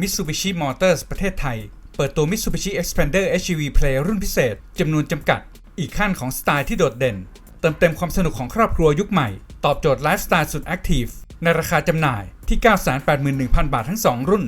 Mitsubishi Motors ประเทศไทย เปิดตัว Mitsubishi Xpander HEV Play รุ่นพิเศษ จำนวนจำกัด อีกขั้นของสไตล์ที่โดดเด่น เติมเต็มความสนุกของครอบครัวยุคใหม่ ตอบโจทย์ไลฟ์สไตล์สุดแอคทีฟในราคาจำหน่ายที่ 981,000 บาททั้ง 2 รุ่น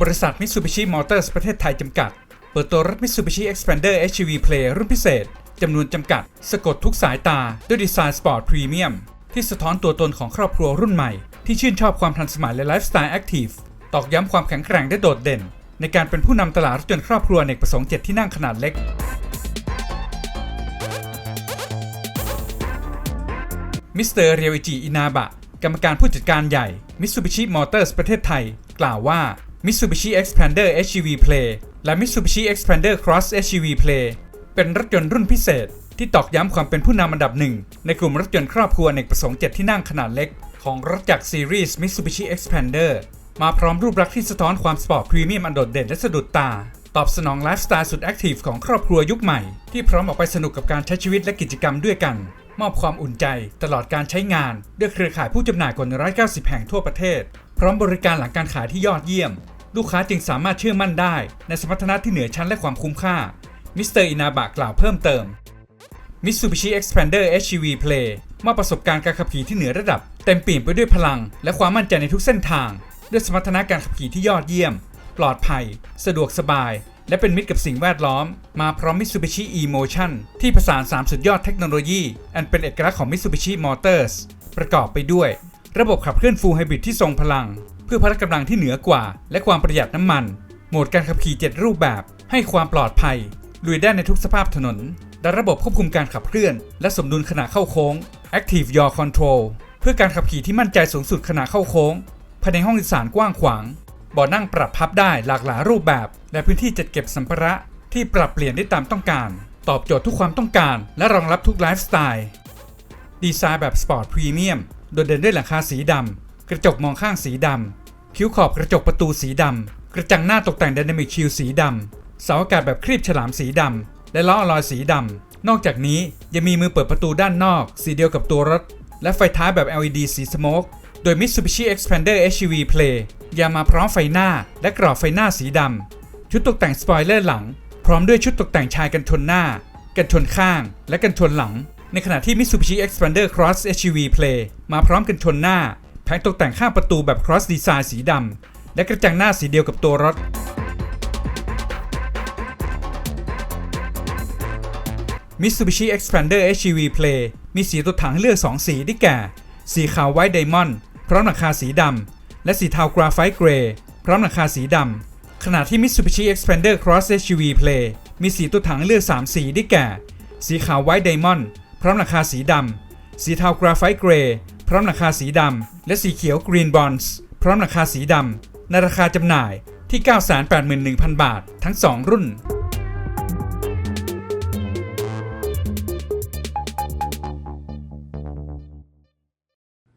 บริษัท Mitsubishi Motors ประเทศไทยจำกัด เปิดตัวรถ Mitsubishi Xpander HEV Play รุ่นพิเศษจำนวนจำกัด สะกดทุกสายตาด้วยดีไซน์สปอร์ตพรีเมียม ที่สะท้อนตัวตนของครอบครัวรุ่นใหม่ ที่ชื่นชอบความทันสมัยและไลฟ์สไตล์แอคทีฟตอกย้ำความแข็งแกร่งได้โดดเด่น ในการเป็นผู้นำตลาดรถยนต์ครอบครัวเนกประสงค์เจ็ดที่นั่งขนาดเล็ก มิสเตอร์เรียวอิจิอินาบะ กรรมการผู้จัดการใหญ่ Mitsubishi Motors ประเทศไทย กล่าวว่า Mitsubishi Xpander HEV Play และ Mitsubishi Xpander Cross HEV Play เป็นรถยนต์รุ่นพิเศษ ที่ตอกย้ำความเป็นผู้นำอันดับหนึ่ง ในกลุ่มรถยนต์ครอบครัวเนกประสงค์7ที่นั่งขนาดเล็ก ของรถจักรซีรีส์ Mitsubishi Expander มาพร้อมรูปลักษณ์ที่สะท้อนความสปอร์ตพรีเมียมอันโดดเด่นและสะดุดตา ตอบสนองไลฟ์สไตล์สุดแอคทีฟของครอบครัวยุคใหม่ ที่พร้อมออกไปสนุกกับการใช้ชีวิตและกิจกรรมด้วยกัน มอบความอุ่นใจตลอดการใช้งาน ด้วยเครือข่ายผู้จำหน่ายกว่า190 แห่งทั่วประเทศ พร้อมบริการหลังการขายที่ยอดเยี่ยม ลูกค้าจึงสามารถเชื่อมั่นได้ ในสมรรถนะที่เหนือชั้นและความคุ้มค่ามิสเตอร์อินาบะกล่าวเพิ่มเติม Mitsubishi Xpander HEV Play มอบประสบการณ์การขับขี่ที่เหนือระดับ เต็มเปี่ยมไปด้วยพลัง และความมั่นใจในทุกเส้นทาง ด้วยสมรรถนะการขับขี่ที่ยอดเยี่ยม ปลอดภัย สะดวกสบาย และเป็นมิตรกับสิ่งแวดล้อม มาพร้อม Mitsubishi e-motion ที่ผสาน 3 สุดยอดเทคโนโลยี อันเป็นเอกลักษณ์ของ Mitsubishi Motors ประกอบไปด้วย ระบบขับเคลื่อน Full Hybrid ที่ทรงพลัง เพื่อพละกำลังที่เหนือกว่า และความประหยัดน้ำมัน โหมดการขับขี่ 7 รูปแบบ ให้ความปลอดภัยลุยได้ในทุกสภาพถนน และระบบควบคุมการขับเคลื่อน และสมดุลขณะเข้าโค้ง Active Yaw Control เพื่อการขับขี่ที่มั่นใจสูงสุดขณะเข้าโค้ง ภายในห้องโดยสารกว้างขวางเบาะนั่งปรับพับได้หลากหลายรูปแบบ และพื้นที่จัดเก็บสัมภาระที่ปรับเปลี่ยนได้ตามต้องการ ตอบโจทย์ทุกความต้องการ และรองรับทุกไลฟ์สไตล์ ดีไซน์แบบสปอร์ตพรีเมียมโดดเด่นด้วยหลังคาสีดำ กระจกมองข้างสีดำ คิ้วขอบกระจกประตูสีดำ กระจังหน้าตกแต่ง Dynamic Shield สีดำเสาอากาศแบบครีบฉลามสีดำ และล้ออลลอยสีดำ นอกจากนี้ยังมีมือเปิดประตูด้านนอก สีเดียวกับตัวรถ และไฟท้ายแบบ LED สีสโมกโดย Mitsubishi Xpander HEV Play ยังมาพร้อมไฟหน้า และกรอบไฟหน้าสีดำ ชุดตกแต่งสปอยเลอร์หลัง พร้อมด้วยชุดตกแต่งชายกันชนหน้า กันชนข้าง และกันชนหลัง ในขณะที่ Mitsubishi Xpander Cross HEV Play มาพร้อมกันชนหน้า แผงตกแต่งข้างประตูแบบ Cross Design สีดำและกระจังหน้าสีเดียวกับตัวรถ Mitsubishi Xpander HEV Play มีสีตัวถังให้เลือก 2 สีได้แก่ สีขาวไวท์ไดมอนด์พร้อมหลังคาสีดำ และสีเทากราไฟต์เกรย์พร้อมหลังคาสีดำ ขณะที่ Mitsubishi Xpander Cross HEV Play มีสีตัวถังให้เลือก 3 สีได้แก่ สีขาวไวท์ไดมอนด์พร้อมหลังคาสีดำ สีเทากราไฟต์เกรย์พร้อมหลังคาสีดำ และสีเขียวกรีนบอนส์พร้อมหลังคาสีดำในราคาจำหน่ายที่ 981,000 บาท ทั้ง 2 รุ่น